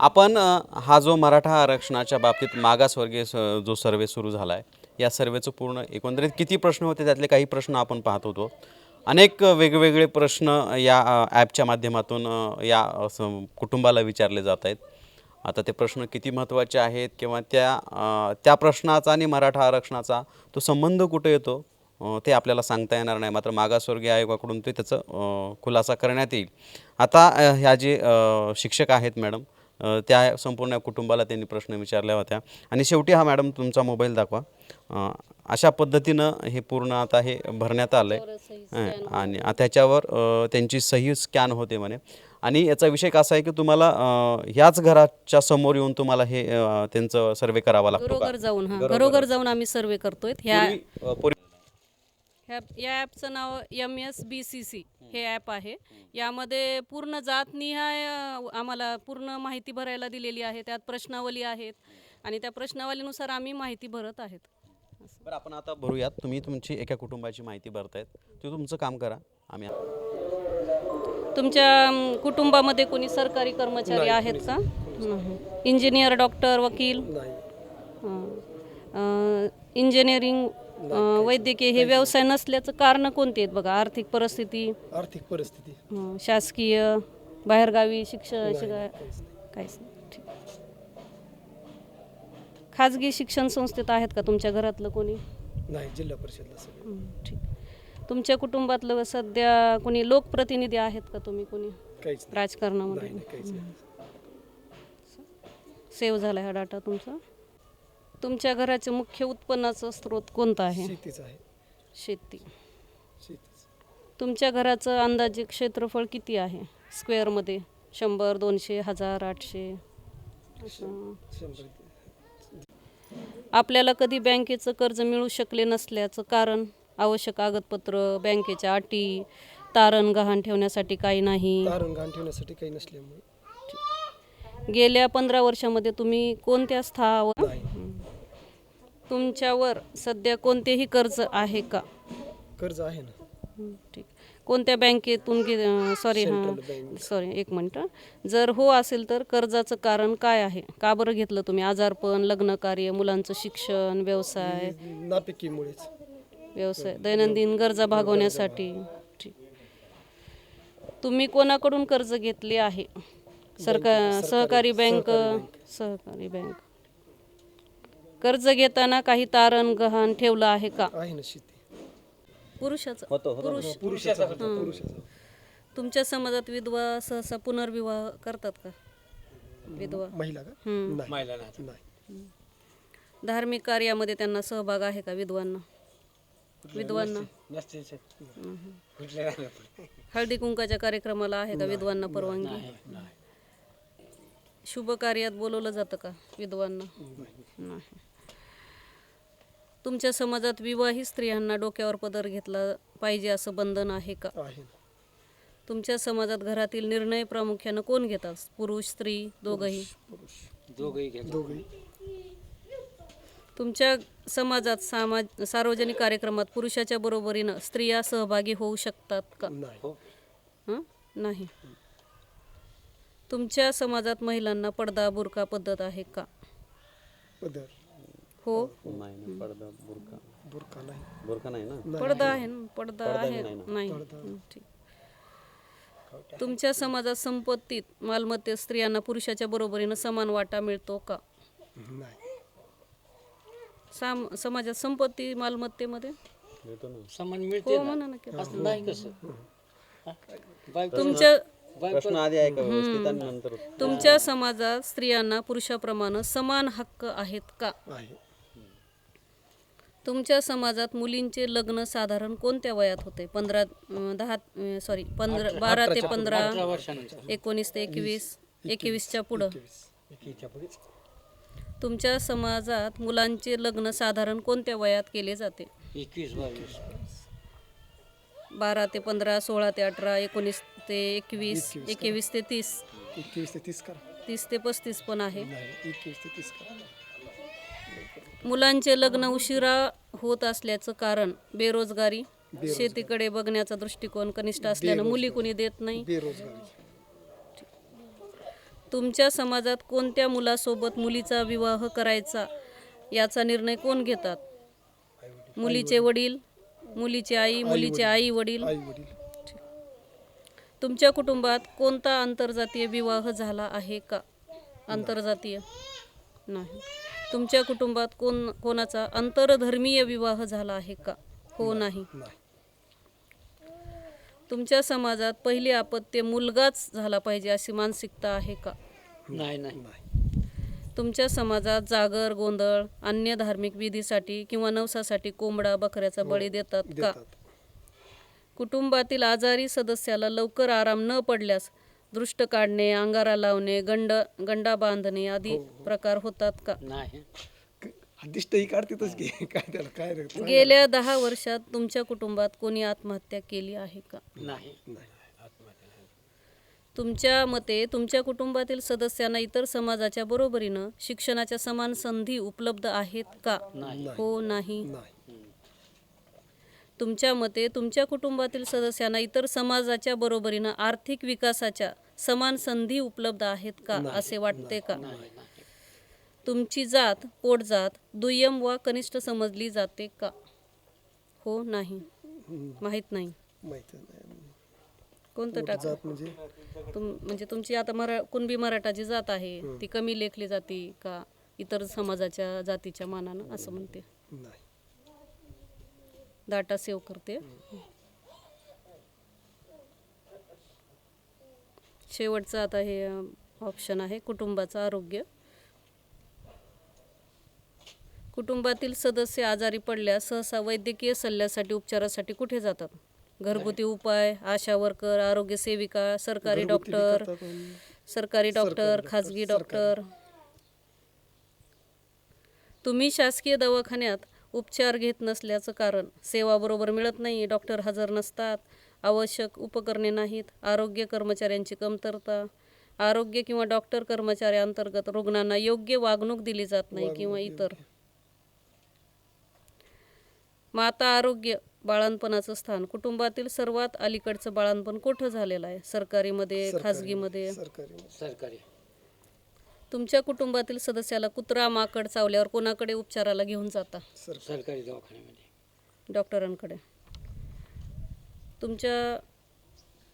आपण हा जो मराठा आरक्षणाच्या बाबतीत मागासवर्गीय स जो सर्वे सुरू झाला आहे या सर्वेचं पूर्ण एकंदरीत किती प्रश्न होते त्यातले काही प्रश्न आपण पाहत होतो. अनेक वेगवेगळे प्रश्न या ॲपच्या माध्यमातून या कुटुंबाला विचारले जात आहेत. आता ते प्रश्न किती महत्त्वाचे आहेत किंवा त्या त्या प्रश्नाचा आणि मराठा आरक्षणाचा तो संबंध कुठे येतो ते आपल्याला सांगता येणार नाही. मात्र मागासवर्गीय आयोगाकडून ते त्याचं खुलासा करण्यात येईल. आता ह्या जे शिक्षक आहेत मॅडम त्या संपूर्ण कुटुंबाला त्यांनी प्रश्न विचारल्या होत्या. आणि शेवटी हा मॅडम तुमचा मोबाईल दाखवा. अशा पद्धतीनं हे पूर्ण आता हे भरण्यात आलं आहे आणि त्याच्यावर त्यांची सही स्कॅन होते म्हणे. आणि याचा विषय कसा आहे की तुम्हाला ह्याच घराच्या समोर येऊन तुम्हाला हे त्यांचं सर्वे करावा लागतो घरोघर जाऊन हा. घरोघर जाऊन. आम्ही सर्वे करतोय. ह्या ह्या या ॲपचं नाव M S B C C हे ॲप आहे. यामध्ये पूर्ण जातनिहाय आम्हाला पूर्ण माहिती भरायला दिलेली आहे. त्यात प्रश्नावली आहेत आणि त्या प्रश्नावलीनुसार आम्ही माहिती भरत आहेत. बरं आपण आता भरूयात. तुम्ही तुमची एका कुटुंबाची माहिती भरतायत. ते तुमचं काम करा. आम्ही तुमच्या कुटुंबामध्ये कोणी सरकारी कर्मचारी आहेत का? नाही. इंजिनियर डॉक्टर वकील? हं. अ, इंजिनिअरिंग अ, वैद्यकीय हे व्यवसाय नसल्याचं कारण कोणते आहेत बघा? आर्थिक परिस्थिती आर्थिक परिस्थिती. अं, शासकीय बाहेरगावी शिक्षण शिकाय काहीच नाही. ठीक. खाजगी शिक्षण संस्थेत आहेत का तुमच्या घरातलं कोणी? नाही जिल्हा परिषदला सगळं. हं, ठीक. तुमच्या कुटुंबातलं सध्या कोणी लोकप्रतिनिधी आहेत का तुम्ही कोणी? काहीच नाही. राजकारणामध्ये? नाही, नाही, काहीच नाही. सेव्ह झाला हा डाटा तुमचा. तुमच्या घराचे मुख्य उत्पन्नाचं स्रोत कोणता आहे? शेतीच आहे. शेती. शेतीच. तुमच्या घराचं अंदाजे क्षेत्रफळ किती आहे? स्क्वेअरमध्ये शंभर दोनशे हजार आठशे? असं. शंभर आपल्याला कधी बँकेचं कर्ज मिळू शकले नसल्याचं कारण? आवश्यक कागदपत्र बँकेच्या अटी तारण गहाण ठेवण्यासाठी काही नाही. तारण घाण ठेवण्यासाठी काही नसल्यामुळे. गेल्या पंधरा वर्षामध्ये तुम्ही कोणत्या स्थावर तुमच्यावर सध्या कोणतेही कर्ज आहे का? कर्ज आहे ना. हं, ठीक. कोणत्या बँकेतून सॉरी हां सॉरी एक मिनटं जर हो असेल तर कर्जाचं कारण काय आहे? का बरं घेतलं तुम्ही? आजारपण लग्न कार्य मुलांचं शिक्षण व्यवसाय? नापिकीमुळेच. व्यवसाय दैनंदिन गरजा भागवण्यासाठी. ठीक. तुम्ही कोणाकडून कर्ज घेतले आहे? सरकार सहकारी बँक. सहकारी बँक. कर्ज घेताना काही तारण गहाण ठेवलं आहे का? आहे ना शेती. पुरुषाचं. होतो होतो. पुरुष. पुरुषाचा होता पुरुषाचा. तुमच्या समाजात विधवा सहसा पुनर्विवाह करतात का? विधवा. महिला का? हं. नाही. नाही. धार्मिक कार्यामध्ये त्यांना सहभाग आहे का विधवांना? विधवांना. हळदी कुंकाच्या कार्यक्रमाला आहे का विधवांना परवानगी? शुभ कार्यात बोलवलं जातं का विधवांना? नाही. तुमच्या समाजात विवाहित स्त्रियांना डोक्यावर पदर घेतला पाहिजे असं बंधन आहे का? आहे तुमच्या समाजात घरातील निर्णय प्रामुख्यानं कोण घेतात? पुरुष स्त्री दोघंही? दोघे तुमच्या समाजात सामाज सार्वजनिक कार्यक्रमात पुरुषाच्या बरोबरीनं स्त्रिया सहभागी होऊ शकतात का? नाही. हं? नाही. तुमच्या समाजात महिलांना पडदा बुरका पद्धत आहे का? पदर हो. नाही पडदा बुरका बुरका नाही. बुरका नाही ना? पडदा आहे ना? पडदा आहे. नाही हं, ठीक. तुमच्या समाजात संपत्तीत मालमत्तेत स्त्रियांना पुरुषाच्या बरोबरीनं समान वाटा मिळतो का? नाही. साम समाजात संपत्ती मालमत्तेमध्ये? येतो ना. समान मिळते हो म्हणा ना की. असं नाही कसं. बायको तुमच्या प्रश्न आधी आहे का व्यवस्थित आणि नंतर तुमच्या समाजात स्त्रियांना पुरुषाप्रमाणे समान हक्क आहेत का? आहे तुमच्या समाजात मुलींचे लग्न साधारण कोणत्या वयात होते? पंधरा दहा सॉरी पंधरा बारा ते पंधरा एकोणीस ते एकवीस एकवीसच्या पुढं. तुमच्या समाजात मुलांचे लग्न साधारण कोणत्या वयात केले जाते? एकवीस बारा ते पंधरा सोळा ते अठरा एकोणीस ते एकवीस एकवीस ते तीस. एकवीस ते तीस करा. तीस ते पस्तीस पण आहे. एकवीस ते तीस करा. मुलांचे लग्न उशिरा होत असल्याचं कारण बेरोजगारी. शेतीकडे बघण्याचा दृष्टिकोन कनिष्ठ असल्यानं मुली कुणी देत नाही. बेरोजगारी. तुमच्या समाजात कोणत्या मुलासोबत मुलीचा विवाह करायचा याचा निर्णय कोण घेतात? मुलीचे वडील मुलीची आई मुलीचे आई वडील. आई वडील. तुमच्या कुटुंबात कोणता आंतरजातीय विवाह झाला आहे का? आंतरजातीय नाही. तुमच्या कुटुंबात कोण कोणाचा आंतरधर्मीय विवाह झाला आहे का? हो नाही. तुमच्या समाजात पहिली आपत्य मुलगाच झाला पाहिजे अशी मानसिकता आहे का? नाही नाही. तुमच्या समाजात जागर गोंधळ अन्य धार्मिक विधीसाठी किंवा नवसासाठी कोंबडा बकऱ्याचा बळी देतात का? कुटुंबातील आजारी सदस्याला लवकर आराम न पडल्यास दृष्ट काढणे अंगारा लावणे गंड गंडा बांधणे आदी प्रकार होतात का? नाही. दिष्ट ही काढतेच की काय त्याला काय रे? गेल्या दहा वर्षात तुमच्या कुटुंबात कोणी आत्महत्या केली आहे का? नाही. नाही. तुमच्या मते तुमच्या कुटुंबातील सदस्यांना इतर समाजाच्या बरोबरीनं शिक्षणाच्या समान संधी उपलब्ध आहेत का? नाही. हो नाही. नाही. तुमच्या मते तुमच्या कुटुंबातील सदस्यांना इतर समाजाच्या बरोबरीनं आर्थिक विकासाच्या समान संधी उपलब्ध आहेत का असे वाटते का? तुमची जात पोटजात दुय्यम वा कनिष्ठ समजली जाते का? हो नाही. माहीत नाही. कोणतं टाक? म्हणजे? तुम म्हणजे तुमची आता मरा कुणबी मराठा जी जात आहे ती कमी लेखली जाते का इतर समाजाच्या जातीच्या मानानं? असं म्हणते. नाही. डाटा सेव्ह करते. शेवटचं आता हे ऑप्शन आहे कुटुंबाचं आरोग्य. कुटुंबातील सदस्य आजारी पडल्यास सहसा वैद्यकीय सल्ल्यासाठी उपचारासाठी कुठे जातात? घरगुती उपाय आशा वर्कर आरोग्य सेविका सरकारी डॉक्टर सरकारी डॉक्टर खाजगी डॉक्टर तुम्ही शासकीय दवाखान्यात उपचार घेत नसल्याचं कारण. सेवा बरोबर मिळत नाही डॉक्टर हजर नसतात. आवश्यक उपकरणे नाहीत. आरोग्य कर्मचाऱ्यांची कमतरता. आरोग्य किंवा डॉक्टर कर्मचाऱ्यांतर्गत रुग्णांना योग्य वागणूक दिली जात नाही किंवा इतर. माता आरोग्य बाळणपणाचं स्थान. कुटुंबातील सर्वात अलीकडचं बाळणपण कुठं झालेलं आहे? सरकारीमध्ये खाजगीमध्ये? सरकारी सरकारी. तुमच्या कुटुंबातील सदस्याला कुत्रा माकड चावल्यावर कोणाकडे उपचाराला घेऊन जाता? सरकारी दवाखान्यामध्ये. डॉक्टरांकडे. तुमच्या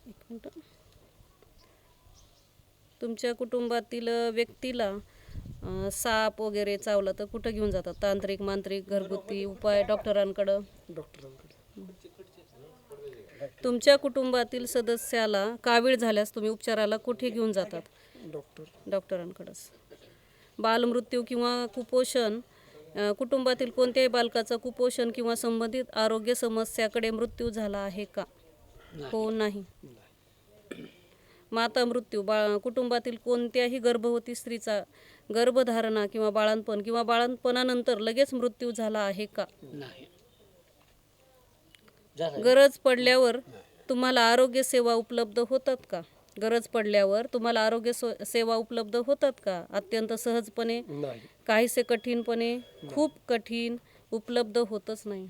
एक मिनटं. तुमच्या कुटुंबातील व्यक्तीला अं, साप वगैरे चावला तर कुठं घेऊन जातात? तांत्रिक मांत्रिक घरगुती उपाय डॉक्टरांकडं? डॉक्टरांकडे. तुमच्या कुटुंबातील सदस्याला कावीळ झाल्यास तुम्ही उपचाराला कुठे घेऊन जातात? डॉक्टर. डॉक्टरांकडंच. बालमृत्यू किंवा कुपोषण कुटुंबातील कोणत्याही बालकाचा कुपोषण किंवा संबंधित आरोग्य समस्याकडे मृत्यू झाला आहे का? हो नाही. माता मृत्यू बा कुटुंबातील कोणत्याही गर्भवती स्त्रीचा गर्भधारणा किंवा बाळंतपण किंवा बाळंतपणानंतर लगेच मृत्यू झाला आहे का? नाही. गरज पडल्यावर तुम्हाला आरोग्य सेवा उपलब्ध होतात का? गरज पडल्यावर तुम्हाला आरोग्य सेवा उपलब्ध होतात का? अत्यंत सहजपणे काहीसे कठीणपणे खूप कठीण उपलब्ध होतच नाही?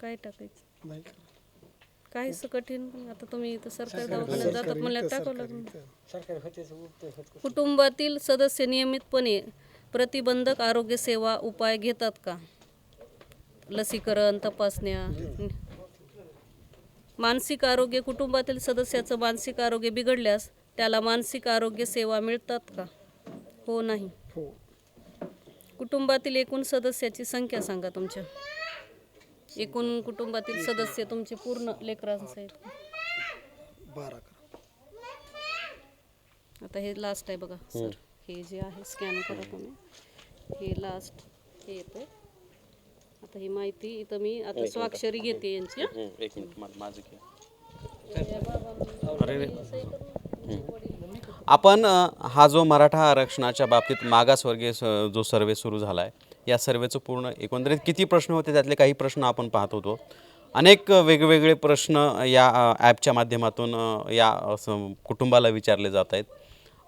काय टाकायचं? काहीसं कठीण आता तुम्ही इथं सरकारी दवाखान्यात जातात म्हणल्यावर टाकावं लागेल. कुटुंबातील सदस्य नियमितपणे प्रतिबंधक आरोग्य सेवा उपाय घेतात का? लसीकरण तपासण्या. मानसिक आरोग्य कुटुंबातील सदस्याचं मानसिक आरोग्य बिघडल्यास त्याला मानसिक आरोग्य सेवा मिळतात का? हो नाही. हो. कुटुंबातील एकूण सदस्याची संख्या सांगा तुमच्या. एकूण कुटुंबातील सदस्य तुमचे पूर्ण लेकरांचे आहेत बारा आता हे लास्ट आहे बघा सर हे जे आहे स्कॅन करा तुम्ही. हे लास्ट हे येतं आता ही माहिती इथं मी आता स्वाक्षरी घेते यांची हं. एक मिनिट. माझं घे. अरे. आपण अ, हा जो मराठा आरक्षणाच्या बाबतीत मागासवर्गीय स- जो सर्वे सुरू झाला आहे या सर्वेचं पूर्ण एकंदरीत किती प्रश्न होते? त्यातले काही प्रश्न आपण पाहत होतो. अनेक अ, वेगवेगळे प्रश्न या ॲपच्या माध्यमातून अ, या अ, स- कुटुंबाला विचारले जात आहेत.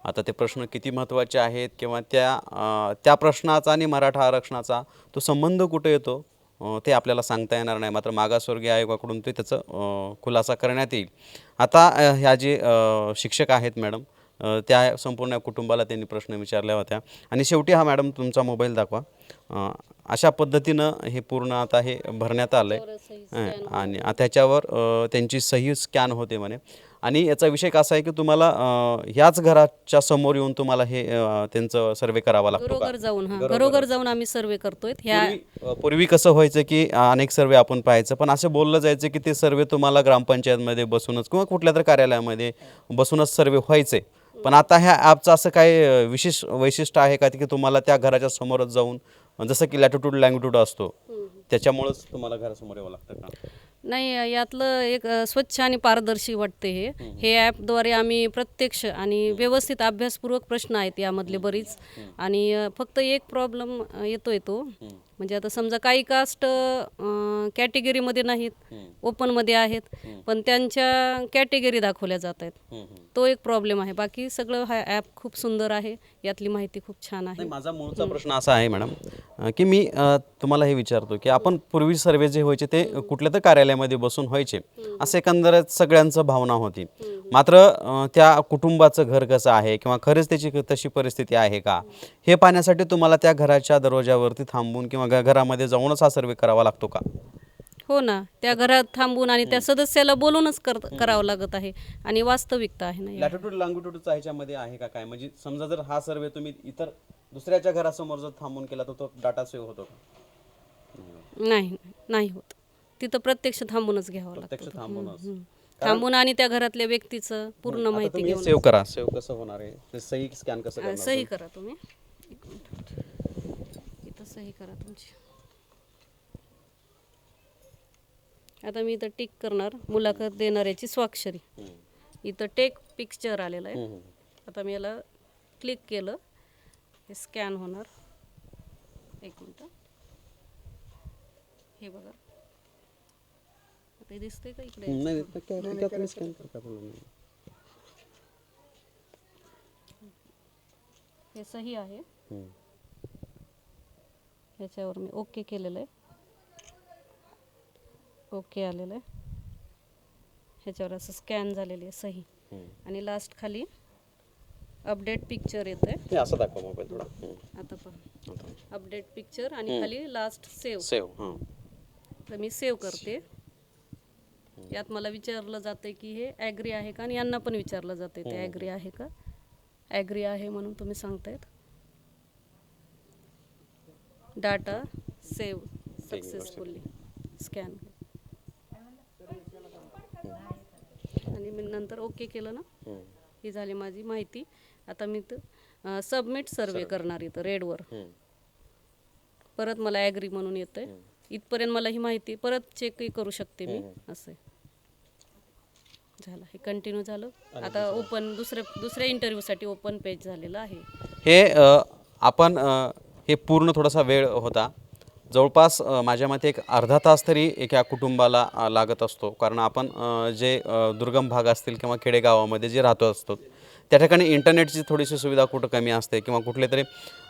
आता ते प्रश्न किती महत्त्वाचे आहेत किंवा त्या त्या प्रश्नाचा आणि मराठा आरक्षणाचा तो संबंध कुठे येतो ते आपल्याला सांगता येणार नाही. मात्र मागासवर्गीय आयोगाकडून ते त्याचं खुलासा करण्यात येईल. आता ह्या जे शिक्षक आहेत मॅडम त्या संपूर्ण कुटुंबाला त्यांनी प्रश्न विचारल्या होत्या. आणि शेवटी हा मॅडम तुमचा मोबाईल दाखवा. अशा पद्धतीनं हे पूर्ण आता हे भरण्यात आलं आहे आणि त्याच्यावर त्यांची सही स्कॅन होते म्हणे. आणि याचा विषय कसा आहे की तुम्हाला अ, ह्याच घराच्या समोर येऊन तुम्हाला हे अ, त्यांचं सर्वे करावा लागतो का? घरोघर जाऊन हा. घरोघर जाऊन आम्ही सर्वे करतोय. ह्या पूर्वी- अ, पूर्वी कसं व्हायचं की अ, अनेक सर्वे आपण पाहायचं पण असं बोललं जायचं की ते सर्वे तुम्हाला ग्रामपंचायतमध्ये बसूनच किंवा कुठल्या तरी कार्यालयामध्ये बसूनच सर्वे व्हायचे. पण आता ह्या ॲपचं असं काय अ, विशेष वैशिष्ट्य आहे का की तुम्हाला त्या घराच्या समोरच जाऊन जसं की लॅटिट्यूड लँगिट्यूड असतो त्याच्यामुळंच तुम्हाला घरासमोर यावं लागतं का? नाही यातलं एक स्वच्छ आणि पारदर्शी वाटते हे. हे ॲपद्वारे आम्ही प्रत्यक्ष आणि व्यवस्थित अभ्यासपूर्वक प्रश्न आहेत यामधले बरीच. आणि फक्त एक प्रॉब्लेम येतोय तो. म्हणजे आता समजा काही कास्ट कॅटेगरीमध्ये नाहीत ओपनमध्ये आहेत पण त्यांच्या कॅटेगरी दाखवल्या जात आहेत. तो एक प्रॉब्लेम आहे. बाकी सगळं हा ॲप खूप सुंदर आहे. यातली माहिती खूप छान आहे. माझा मूळचा प्रश्न असा आहे मॅडम की मी तुम्हाला हे विचारतो की आपण पूर्वी सर्वे जे व्हायचे ते कुठल्या तर कार्यालयामध्ये बसून व्हायचे. असं एकंदरच सगळ्यांचं भावना होती. मात्र त्या कुटुंबाचं घर कसं आहे किंवा खरंच त्याची क- तशी परिस्थिती आहे का? हे पाहण्यासाठी तुम्हाला त्या घराच्या दरवाजावरती थांबून किंवा घ- घरामध्ये जाऊनच हा सर्वे करावा लागतो का? हो ना. त्या घरात थांबून आणि त्या सदस्याला बोलूनच कर करावं लागत आहे आणि वास्तविकता आहे ना या. लॅटिट्यूड लॉंगिट्यूडचा ह्याच्यामध्ये आहे का काय? म्हणजे समजा जर हा सर्वे तुम्ही इतर दुसऱ्याच्या घरासमोर जर थांबून केला तर तो डाटा सेव्ह होतो का? नाही नाही होत. तिथं प्रत्यक्ष थांबूनच घ्यावं लागतं. थांबूनच. हम्म. थांबून आणि त्या घरातल्या व्यक्तीचं पूर्ण माहिती घेऊन सेव्ह करा. सेव्ह कसं होणार आहे? ते सही स्कॅन कसं करणार सही करा तुम्ही. सही करा तुमची. आता मी इथं टिक करणार मुलाखत देणाऱ्याची स्वाक्षरी. इथं टेक पिक्चर आलेलं आहे. आता मी याला क्लिक केलं हे स्कॅन होणार. एक मिनटं. हे बघा. आता हे दिसतंय का इकडे? नाही. हे सही आहे. ह्याच्यावर मी ओके केलेलं आहे. ओके आलेलं आहे. ह्याच्यावर असं स्कॅन झालेली आहे सही. आणि लास्ट खाली अपडेट पिक्चर येतं आहे असं दाखवा मोबाईल थोडा. आता पहा. अपडेट पिक्चर आणि खाली लास्ट सेव्ह सेव्ह तर मी सेव्ह करते. यात मला विचारलं जातं की हे ॲग्री आहे का? आणि यांना पण विचारलं जाते ते ॲग्री आहे का? ॲग्री आहे म्हणून तुम्ही सांगतायत. Data save successfully scan. आणि मी नंतर ओके केलं ना? ही. झाली माझी माहिती. आता मी तर सबमिट सर्वे करणार इथं रेडवर. परत मला ॲग्री म्हणून येतंय. इथपर्यंत मला ही माहिती परत चेकही करू शकते मी असं आहे. झालं हे कंटिन्यू झालं. आता ओपन दुसऱ्या दुसऱ्या इंटरव्ह्यूसाठी ओपन पेज झालेलं आहे. हे आपण हे पूर्ण थोडासा वेळ होता. जवळपास माझ्या मते एक अर्धा तास तरी एका कुटुंबाला लागत असतो. कारण आपण जे दुर्गम भाग असतील किंवा खेडेगावामध्ये जे राहतो असतो त्या ठिकाणी इंटरनेटची थोडीशी सुविधा कुठं कमी असते किंवा कुठले तरी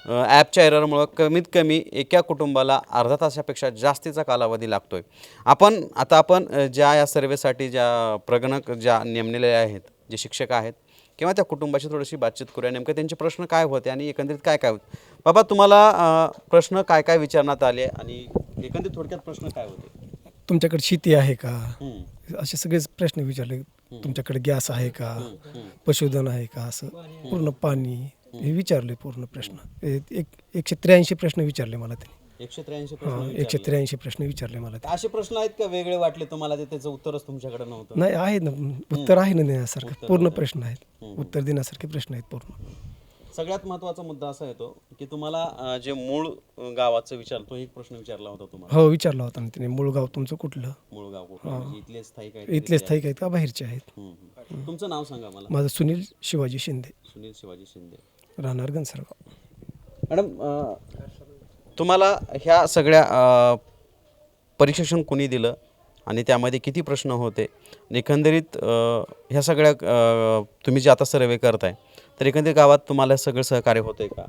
ॲपच्या एररमुळं कमीत कमी एका कुटुंबाला अर्धा तासापेक्षा जास्तीचा कालावधी लागतो आहे आपण आता आपण ज्या या सर्वेसाठी ज्या प्रगणक ज्या नेमलेल्या आहेत जे शिक्षक आहेत किंवा त्या कुटुंबाशी थोडीशी बातचीत करूया. नेमकं त्यांचे प्रश्न काय होते आणि एकंदरीत काय काय होते? बाबा तुम्हाला प्रश्न काय काय विचारण्यात आले आणि एकंदरीत थोडक्यात प्रश्न काय होते? तुमच्याकडे शेती आहे का. असे सगळेच प्रश्न विचारले. तुमच्याकडे गॅस आहे का? पशुधन आहे का? असं पूर्ण पाणी हे विचारले पूर्ण प्रश्न. एक एकशे त्र्याऐंशी प्रश्न विचारले मला त्यांनी. एकशे त्र्याऐंशी हां प्रश्न एकशे विचारले. त्र्याऐंशी प्रश्न विचारले मला ते. असे प्रश्न आहेत का? वेगळे वाटले तुम्हाला ते त्याचं उत्तरच तुमच्याकडे नव्हतं? नाही आहे ना. उत्तर आहे ना देण्यासारखं. पूर्ण प्रश्न आहेत. उत्तर देण्यासारखे प्रश्न आहेत पूर्ण. सगळ्यात महत्त्वाचा मुद्दा असा येतो की तुम्हाला अ, जे मूळ अ, गावाचं विचारतो एक प्रश्न विचारला होता तुम्हाला. हो विचारला होता ना त्याने मूळ गाव तुमचं कुठलं? मूळ गाव कुठलं? म्हणजे इथले स्थायिक आहेत इथले स्थायिक आहेत का? बाहेरचे आहेत. तुमचं नाव सांगा मला. माझं सुनील शिवाजी शिंदे. सुनील शिवाजी शिंदे. राहणार घनसरगाव. मॅडम अ, तुम्हाला ह्या सगळ्या अ, परीक्षण कोणी दिलं? आणि त्यामध्ये किती प्रश्न होते? आणि एकंदरीत ह्या सगळ्या तुम्ही जे आता सर्वे करताय तर एकंदरीत गावात तुम्हाला सगळं सहकार्य होतं आहे का?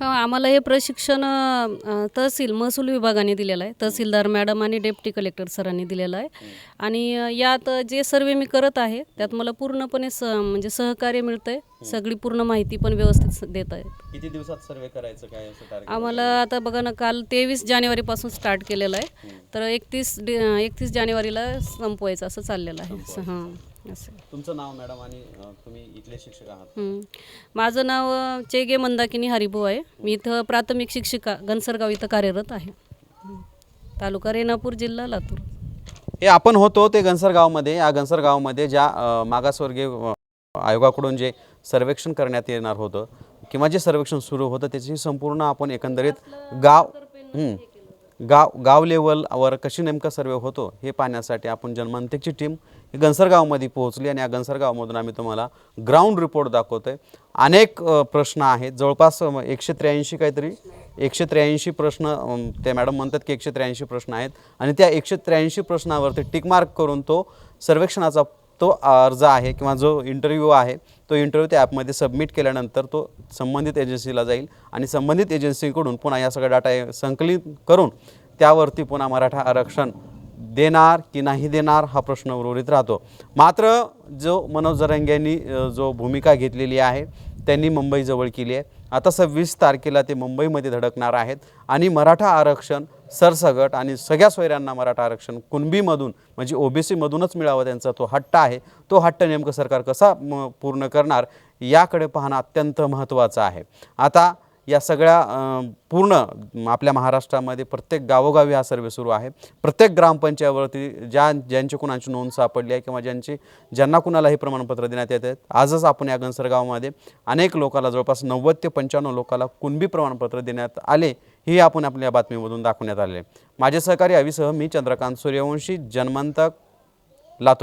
हो आम्हाला हे प्रशिक्षण अ, तहसील महसूल विभागाने दिलेलं आहे. तहसीलदार मॅडम आणि डेप्टी कलेक्टर सरांनी दिलेलं आहे. आणि अ, यात जे सर्वे मी करत आहे त्यात मला पूर्णपणे स म्हणजे सहकार्य मिळतं आहे सगळी पूर्ण माहिती पण व्यवस्थित स- देत आहेत. किती दिवसात सर्वे करायचं काय असं टार्गेट आम्हाला आता बघा ना काल तेवीस जानेवारीपासून स्टार्ट केलेलं आहे. तर एकतीस डि एकतीस जानेवारीला संपवायचं असं चाललेलं आहे. हां. असं तुमचं नाव मॅडम आणि अ, तुम्ही इथले शिक्षक आहात हं. माझं नाव अ, चेगे मंदाकिनी हरिभू आहे मी इथं प्राथमिक शिक्षिका घनसरगाव इथं कार्यरत आहे हं. तालुका रेणापूर जिल्हा लातूर हे आपण होतो ते घनसर गावामध्ये या घनसर गावामध्ये ज्या अ, मागासवर्गीय अ, आयोगाकडून जे सर्वेक्षण करण्यात येणार होतं किंवा जे सर्वेक्षण सुरू होतं त्याची संपूर्ण आपण एकंदरीत गाव हं. गाव गाव लेवलवर कशी नेमका सर्वे होतो हे पाहण्यासाठी आपण जनमंतेची टीम ही घनसर पोहोचली आणि या घनसरगावमधून आम्ही तुम्हाला ग्राउंड रिपोर्ट दाखवतो आहे अनेक प्रश्न आहेत. जवळपास एकशे त्र्याऐंशी काहीतरी एकशे त्र्याऐंशी प्रश्न ते मॅडम म्हणतात की एकशे त्र्याऐंशी प्रश्न आहेत. आणि त्या एकशे त्र्याऐंशी प्रश्नावरती टिकमार्क करून तो सर्वेक्षणाचा तो अर्ज आहे किंवा जो इंटरव्ह्यू आहे तो इंटरव्ह्यू त्या ॲपमध्ये सबमिट केल्यानंतर तो संबंधित एजन्सीला जाईल आणि संबंधित एजन्सीकडून पुन्हा या सगळ्या डाटा संकलित करून त्यावरती पुन्हा मराठा आरक्षण देणार की नाही देणार हा प्रश्न उर्वरित राहतो. मात्र जो मनोज जरंगे यांनी जो भूमिका घेतलेली आहे त्यांनी मुंबईजवळ केली आहे. आता सव्वीस तारखेला ते मुंबईमध्ये धडकणार आहेत. आणि मराठा आरक्षण सरसगट आणि सगळ्या सोयऱ्यांना मराठा आरक्षण कुणबीमधून म्हणजे ओबीसीमधूनच मिळावा त्यांचा तो हट्ट आहे. तो हट्ट नेमकं सरकार कसा म पूर्ण करणार याकडे पाहणं अत्यंत महत्त्वाचं आहे. आता या सगळ्या पूर्ण आपल्या महाराष्ट्रामध्ये प्रत्येक गावोगावी हा सर्वे सुरू आहे. प्रत्येक ग्रामपंचायतीवरती ज्या ज्यांची कुणाची नोंद सापडली आहे किंवा ज्यांची ज्यांना कुणाला हे प्रमाणपत्र देण्यात येत आहेत आजच आपण या घनसरगावमध्ये अनेक लोकाला जवळपास नव्वद ते पंच्याण्णव लोकाला कुणबी प्रमाणपत्र देण्यात आले हे आपण आपल्या बातमीमधून दाखवण्यात आले माझे सहकारी अविसह मी चंद्रकांत सूर्यवंशी जन्मंतक लातूर.